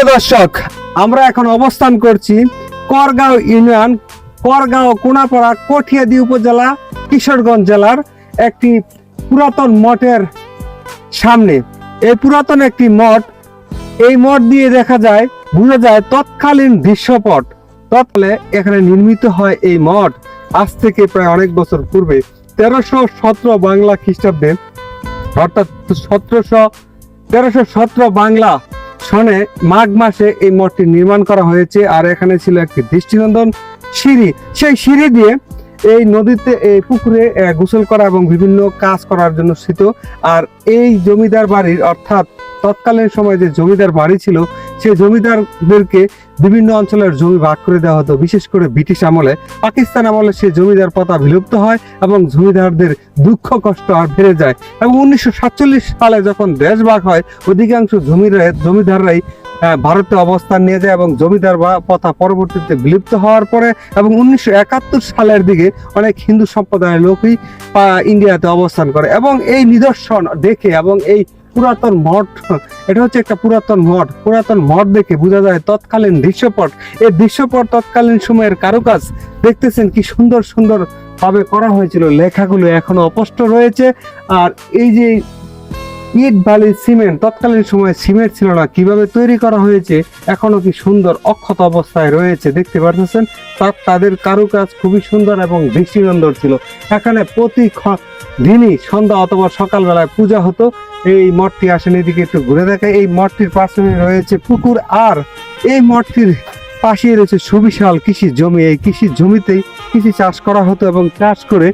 প্রিয় দর্শক, আমরা এখন অবস্থান করছি করগাঁও ইউনিয়ন, করগাঁও কোনাপাড়া কঠিয়াদি উপজেলা, কিশোরগঞ্জ জেলার একটি পুরাতন মঠের সামনে। এই পুরাতন একটি মঠ, এই মঠ দিয়ে দেখা যায়, বোঝা যায় তৎকালীন দৃশ্যপট তৎকালে এখানে নির্মিত হয় এই মঠ, আজ থেকে প্রায় অনেক বছর পূর্বে। তেরোশো সতেরো বাংলা খ্রিস্টাব্দে, অর্থাৎ সতেরোশো, তেরোশো সতেরো বাংলা সনে মাঘ মাসে এই মঠটি নির্মাণ করা হয়েছে, আর এখানে ছিল একটি দৃষ্টিনন্দন সিঁড়ি। সেই সিঁড়ি দিয়ে এই নদীতে এই পুকুরে গোসল করা এবং বিভিন্ন কাজ করার জন্য স্থিত। আর এই জমিদার বাড়ির অর্থাৎ তৎকালীন সময় যে জমিদার বাড়ি ছিল সেই জমিদারদেরকে বিভিন্ন অঞ্চলের জমি ভাগ করে দেওয়া হতো। বিশেষ করে ব্রিটিশ আমলে, পাকিস্তান আমলে সেই জমিদার প্রথা বিলুপ্ত হয় এবং জমিদারদের দুঃখ, কষ্ট আর বেড়ে যায়। এবং উনিশশো সাতচল্লিশ সালে যখন দেশ ভাগ হয়, অধিকাংশ জমিরা জমিদাররাই ভারতে অবস্থান নিয়ে যায় এবং জমিদার বা পরবর্তীতে বিলুপ্ত হওয়ার পরে এবং উনিশশো একাত্তর সালের দিকে অনেক হিন্দু সম্প্রদায়ের লোকই ইন্ডিয়াতে অবস্থান করে। এবং এই নিদর্শন দেখে এবং এই পুরাতন মঠ, এটা হচ্ছে একটা পুরাতন মঠ। পুরাতন মঠ দেখে বোঝা যায় তৎকালীন দৃশ্যপট। এই দৃশ্যপট তৎকালীন সময়ের কারুকাজ দেখতেছেন কি সুন্দর সুন্দর ভাবে করা হয়েছিল। লেখাগুলো এখনও অপষ্ট রয়েছে। আর এই যে ইট, বালি, সিমেন্ট, তৎকালীন সময়ে সিমেন্ট ছিল না, কীভাবে তৈরি করা হয়েছে, এখনও কি সুন্দর অক্ষত অবস্থায় রয়েছে, দেখতে পারতেছেন? তার তাদের কারুকাজ খুবই সুন্দর এবং দৃষ্টিনন্দন ছিল। এখানে প্রতি দিনই সন্ধ্যা অথবা সকালবেলায় পূজা হতো। এই মঠটি আসেন এদিকে একটু ঘুরে দেখায় এই মঠটির পাশে রয়েছে পুকুর আর এই মঠটির পাশে রয়েছে সুবিশাল কৃষি জমি। এই কৃষি জমিতেই কৃষি চাষ করা হতো এবং চাষ করে